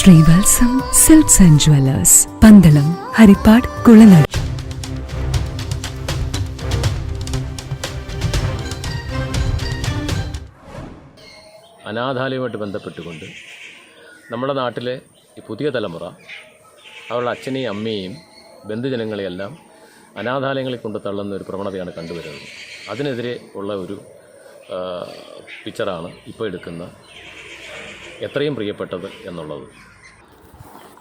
Sreevalsam silks and jewellers Pandalam Haripad Kulanada. അനാഥാലയവുമായിട്ട് ബന്ധപ്പെട്ടുകൊണ്ട് നമ്മുടെ നാട്ടിലെ ഈ പുതിയ തലമുറ അവരുടെ അച്ഛനെയും അമ്മയെയും ബന്ധുജനങ്ങളെയെല്ലാം അനാഥാലയങ്ങളിൽ കൊണ്ട് തള്ളുന്ന ഒരു പ്രവണതയാണ് കണ്ടുവരുന്നത്. അതിനെതിരെ ഉള്ള ഒരു പിക്ചറാണ് ഇപ്പോൾ എടുക്കുന്ന എത്രയും പ്രിയപ്പെട്ടത് എന്നുള്ളത്.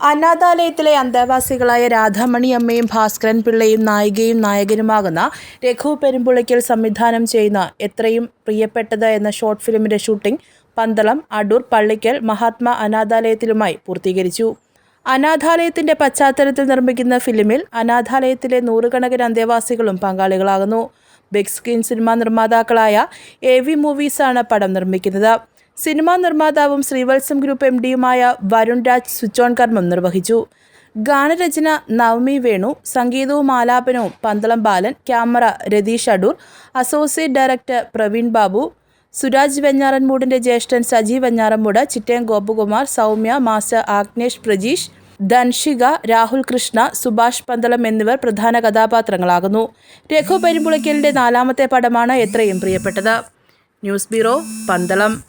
അനാഥാലയത്തിലെ അന്തേവാസികളായ രാധാമണി അമ്മയും ഭാസ്കരൻ പിള്ളയും നായികയും നായകനുമാകുന്ന രഘു പെരുമ്പുളിക്കൽ സംവിധാനം ചെയ്യുന്ന എത്രയും പ്രിയപ്പെട്ടത് എന്ന ഷോർട്ട് ഫിലിമിന്റെ ഷൂട്ടിംഗ് പന്തളം അടൂർ പള്ളിക്കൽ മഹാത്മാ അനാഥാലയത്തിലുമായി പൂർത്തീകരിച്ചു. അനാഥാലയത്തിന്റെ പശ്ചാത്തലത്തിൽ നിർമ്മിക്കുന്ന ഫിലിമിൽ അനാഥാലയത്തിലെ നൂറുകണക്കിന് അന്തേവാസികളും പങ്കാളികളാകുന്നു. ബിഗ് സ്ക്രീൻ സിനിമാ നിർമ്മാതാക്കളായ എ വി മൂവീസാണ് പടം നിർമ്മിക്കുന്നത്. സിനിമാ നിർമ്മാതാവും ശ്രീവത്സം ഗ്രൂപ്പ് എം ഡിയുമായ വരുൺ രാജ് സ്വിച്ച് ഓൺ കർമ്മം നിർവഹിച്ചു. ഗാനരചന നവമി വേണു സംഗീതവും ആലാപനവും Pandalam Balan camera Ratheesh Adoor associate director Praveen Babu Suraj വെഞ്ഞാറൻമൂടിന്റെ ജ്യേഷ്ഠൻ സജീവ് വെഞ്ഞാറൻമൂട് ചിറ്റയം ഗോപകുമാർ സൗമ്യ മാസ്റ്റർ ആഗ്നേഷ് പ്രജീഷ് ധൻഷിക രാഹുൽ കൃഷ്ണ സുഭാഷ് പന്തളം എന്നിവർ പ്രധാന കഥാപാത്രങ്ങളാകുന്നു. രഘു പെരുമ്പുളയ്ക്കലിന്റെ നാലാമത്തെ പടമാണ് എത്രയും പ്രിയപ്പെട്ടത്. News bureau Pandalam.